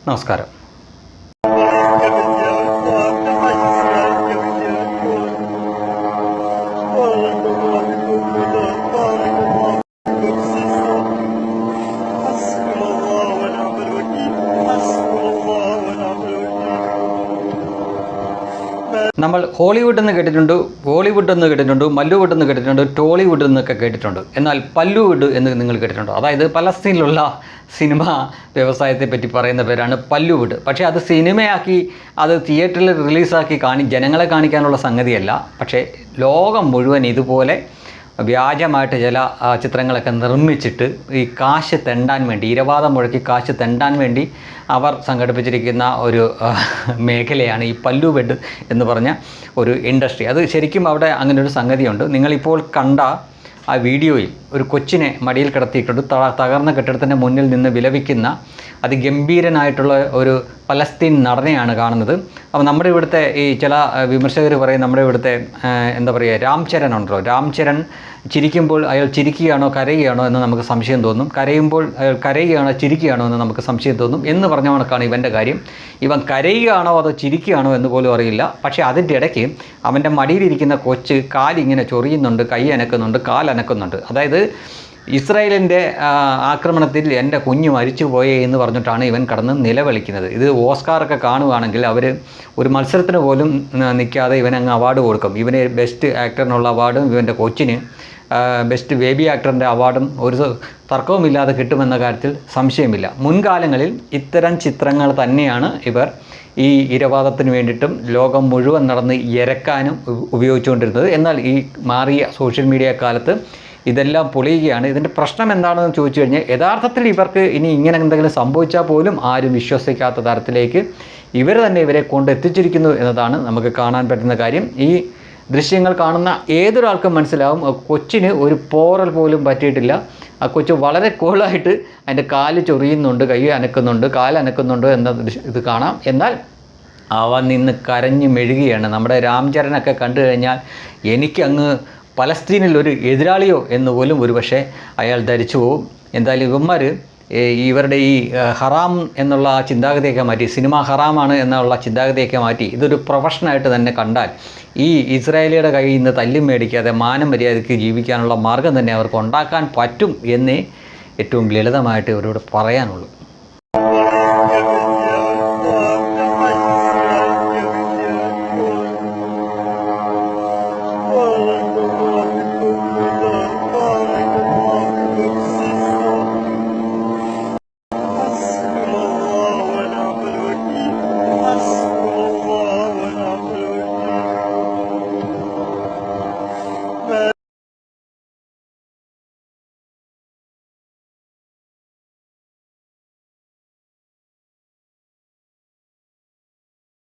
നമസ്കാരം നമ്മൾ ഹോളിവുഡ് എന്ന് കേട്ടിട്ടുണ്ട് ബോളിവുഡ് എന്ന് കേട്ടിട്ടുണ്ട് മല്ലുവുഡ് എന്ന് കേട്ടിട്ടുണ്ട് ടോളിവുഡ് എന്നൊക്കെ കേട്ടിട്ടുണ്ട്. എന്നാൽ പല്ലുവുഡ് എന്ന് നിങ്ങൾ കേട്ടിട്ടുണ്ടോ? അതായത് പലസ്തീനിലുള്ള സിനിമ വ്യവസായത്തെ പറ്റി പറയുന്ന പേരാണ് പല്ലുവുഡ്. പക്ഷേ അത് സിനിമയാക്കി അത് തിയേറ്ററിൽ റിലീസാക്കി കാണി ജനങ്ങളെ കാണിക്കാനുള്ള സംഗതിയല്ല. പക്ഷേ ലോകം മുഴുവൻ ഇതുപോലെ വ്യാജമായിട്ട് ചില ചിത്രങ്ങളൊക്കെ നിർമ്മിച്ചിട്ട് ഈ കാശ് തെണ്ടാൻ വേണ്ടി ഇരവാദം മുഴക്കി കാശ് തെണ്ടാൻ വേണ്ടി അവർ സംഘടിപ്പിച്ചിരിക്കുന്ന ഒരു മേഖലയാണ് ഈ പല്ലു ബെഡ് എന്ന് പറഞ്ഞ ഒരു ഇൻഡസ്ട്രി. അത് ശരിക്കും അവിടെ അങ്ങനെ ഒരു സംഗതിയുണ്ട്. നിങ്ങളിപ്പോൾ കണ്ട ആ വീഡിയോയിൽ ഒരു കൊച്ചിനെ മടിയിൽ കിടത്തിയിട്ടുണ്ട്. തകർന്ന കെട്ടിടത്തിന്റെ മുന്നിൽ നിന്ന് വിലപിക്കുന്ന അതിഗംഭീരനായിട്ടുള്ള ഒരു പലസ്തീൻ നടനെയാണ് കാണുന്നത്. അപ്പോൾ നമ്മുടെ ഇവിടുത്തെ ഈ ചില വിമർശകർ പറയും നമ്മുടെ ഇവിടുത്തെ എന്താ പറയുക രാംചരൻ ഉണ്ടല്ലോ. രാംചരൺ ചിരിക്കുമ്പോൾ അയാൾ ചിരിക്കുകയാണോ കരയുകയാണോ എന്ന് നമുക്ക് സംശയം തോന്നും. കരയുമ്പോൾ അയാൾ കരയുകയാണോ ചിരിക്കുകയാണോ എന്ന് നമുക്ക് സംശയം തോന്നും എന്ന് പറഞ്ഞ കണക്കാണ് ഇവന്റെ കാര്യം. ഇവൻ കരയുകയാണോ അതോ ചിരിക്കുകയാണോ എന്ന് പോലും അറിയില്ല. പക്ഷേ അതിന്റെ ഇടയ്ക്ക് അവന്റെ മടിയിലിരിക്കുന്ന കൊച്ച് കാലിങ്ങനെ ചൊറിയുന്നുണ്ട് കൈ അനക്കുന്നുണ്ട് കാലനക്കുന്നുണ്ട്. അതായത് ഇസ്രായേലിന്റെ ആക്രമണത്തിൽ എന്റെ കുഞ്ഞ് മരിച്ചു പോയേ എന്ന് പറഞ്ഞിട്ടാണ് ഇവൻ കടന്ന് നിലവിളിക്കുന്നത്. ഇത് ഓസ്കാറൊക്കെ കാണുകയാണെങ്കിൽ അവർ ഒരു മത്സരത്തിന് പോലും നിൽക്കാതെ ഇവൻ അങ്ങ് അവാർഡ് കൊടുക്കും. ഇവന് ബെസ്റ്റ് ആക്ടറിനുള്ള അവാർഡും ഇവന്റെ കൊച്ചിന് ബെസ്റ്റ് ബേബി ആക്ടറിന്റെ അവാർഡും ഒരു തർക്കവുമില്ലാതെ കിട്ടുമെന്ന കാര്യത്തിൽ സംശയമില്ല. മുൻകാലങ്ങളിൽ ഇത്തരം ചിത്രങ്ങൾ തന്നെയാണ് ഇവർ ഈ ഇരവാദത്തിന് വേണ്ടിയിട്ടും ലോകം മുഴുവൻ നടന്ന് ഇരക്കാനും ഉപയോഗിച്ചുകൊണ്ടിരുന്നത്. എന്നാൽ ഈ മാറിയ സോഷ്യൽ മീഡിയ കാലത്ത് ഇതെല്ലാം പൊളിയുകയാണ്. ഇതിന്റെ പ്രശ്നം എന്താണെന്ന് ചോദിച്ചു കഴിഞ്ഞാൽ യഥാർത്ഥത്തിൽ ഇവർക്ക് ഇനി ഇങ്ങനെ എന്തെങ്കിലും സംഭവിച്ചാൽ പോലും ആരും വിശ്വസിക്കാത്ത തരത്തിലേക്ക് ഇവർ തന്നെ ഇവരെ കൊണ്ട് എത്തിച്ചിരിക്കുന്നു എന്നതാണ് നമുക്ക് കാണാൻ പറ്റുന്ന കാര്യം. ഈ ദൃശ്യങ്ങൾ കാണുന്ന ഏതൊരാൾക്കും മനസ്സിലാവും കൊച്ചിന് ഒരു പോറൽ പോലും പറ്റിയിട്ടില്ല. ആ കൊച്ചു വളരെ കൂളായിട്ട് അതിന്റെ കാൽ ചൊറിയുന്നുണ്ട് കൈ അനക്കുന്നുണ്ട് കാൽ അനക്കുന്നുണ്ട് എന്ന ഇത് കാണാം. എന്നാൽ അവ നിന്ന് കരഞ്ഞു മെഴുകുകയാണ്. നമ്മുടെ രാംചരനൊക്കെ കണ്ടു കഴിഞ്ഞാൽ എനിക്കങ്ങ് പലസ്തീനിൽ ഒരു എതിരാളിയോ എന്ന് പോലും ഒരുപക്ഷെ അയാൾ ധരിച്ചു പോകും എന്തായാലും ഇവന്മാർ ഇവരുടെ ഈ ഹറാം എന്നുള്ള ആ ചിന്താഗതിയൊക്കെ മാറ്റി സിനിമ ഹറാമാണ് എന്നുള്ള ചിന്താഗതിയൊക്കെ മാറ്റി ഇതൊരു പ്രൊഫഷനായിട്ട് തന്നെ കണ്ടാൽ ഈ ഇസ്രായേലിയുടെ കയ്യിൽ നിന്ന് തല്ലും മേടിക്കാതെ മാനം മര്യാദയ്ക്ക് ജീവിക്കാനുള്ള മാർഗം തന്നെ അവർക്ക് ഉണ്ടാക്കാൻ പറ്റും എന്നേ ഏറ്റവും ലളിതമായിട്ട് ഇവരോട് പറയാനുള്ളൂ.